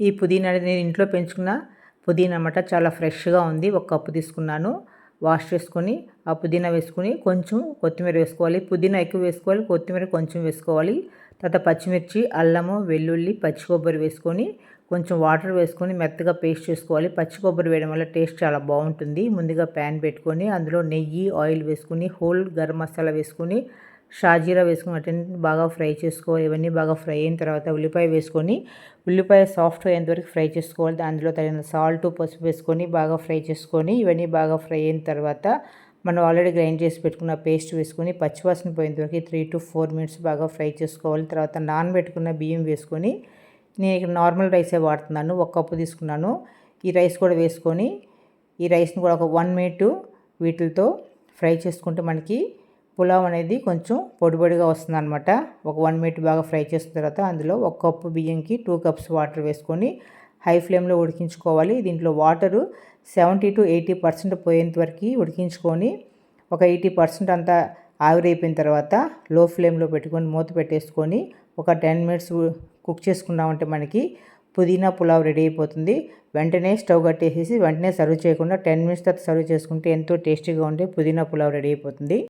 ఈ పుదీనా అనేది నేను ఇంట్లో పెంచుకున్న పుదీనా అన్నమాట. చాలా ఫ్రెష్గా ఉంది. ఒక కప్పు తీసుకున్నాను. వాష్ చేసుకొని ఆ పుదీనా వేసుకొని కొంచెం కొత్తిమీర వేసుకోవాలి. పుదీనా ఎక్కువ వేసుకోవాలి. కొత్తిమీర కొంచెం వేసుకోవాలి. తర్వాత పచ్చిమిర్చి అల్లము వెల్లుల్లి పచ్చి కొబ్బరి వేసుకొని కొంచెం వాటర్ వేసుకొని మెత్తగా పేస్ట్ చేసుకోవాలి. పచ్చి కొబ్బరి వేయడం వల్ల టేస్ట్ చాలా బాగుంటుంది. ముందుగా ప్యాన్ పెట్టుకొని అందులో నెయ్యి ఆయిల్ వేసుకొని హోల్ గరం మసాలా వేసుకొని షాజీరా వేసుకుని వాటిని బాగా ఫ్రై చేసుకోవాలి ఇవన్నీ బాగా ఫ్రై అయిన తర్వాత ఉల్లిపాయ వేసుకొని ఉల్లిపాయ సాఫ్ట్ అయ్యేంత వరకు ఫ్రై చేసుకోవాలి. అందులో తగిన సాల్ట్ పసుపు వేసుకొని బాగా ఫ్రై చేసుకొని ఇవన్నీ బాగా ఫ్రై అయిన తర్వాత మనం ఆల్రెడీ గ్రైండ్ చేసి పెట్టుకున్న పేస్ట్ వేసుకొని పచ్చివాసన పోయేంత వరకు త్రీ టు ఫోర్ మినిట్స్ బాగా ఫ్రై చేసుకోవాలి. తర్వాత నానబెట్టుకున్న బియ్యం వేసుకొని నేను ఇక్కడ నార్మల్ రైసే వాడుతున్నాను ఒక కప్పు తీసుకున్నాను. ఈ రైస్ కూడా వేసుకొని ఈ రైస్ని కూడా ఒక వన్ మినిట్ వీటితో ఫ్రై చేసుకుంటే మనకి పులావ్ అనేది కొంచెం పొడి పొడిగా వస్తుంది అనమాట ఒక వన్ మినిట్ బాగా ఫ్రై చేసిన తర్వాత అందులో ఒక కప్పు బియ్యంకి టూ కప్స్ వాటర్ వేసుకొని హై ఫ్లేమ్లో ఉడికించుకోవాలి. దీంట్లో water seventy to eighty percent పోయేంత వరకు ఉడికించుకొని ఒక ఎయిటీ పర్సెంట్ అంతా ఆవిరైపోయిన తర్వాత లో ఫ్లేమ్లో పెట్టుకొని మూత పెట్టేసుకొని ఒక టెన్ మినిట్స్ కుక్ చేసుకున్నామంటే మనకి పుదీనా పులావ్ రెడీ అయిపోతుంది. వెంటనే స్టవ్ కట్టేసేసి వెంటనే సర్వ్ చేయకుండా టెన్ మినిట్స్ తర్వాత సర్వ్ చేసుకుంటే ఎంతో టేస్టీగా ఉండే పుదీనా పులావ్ రెడీ అయిపోతుంది.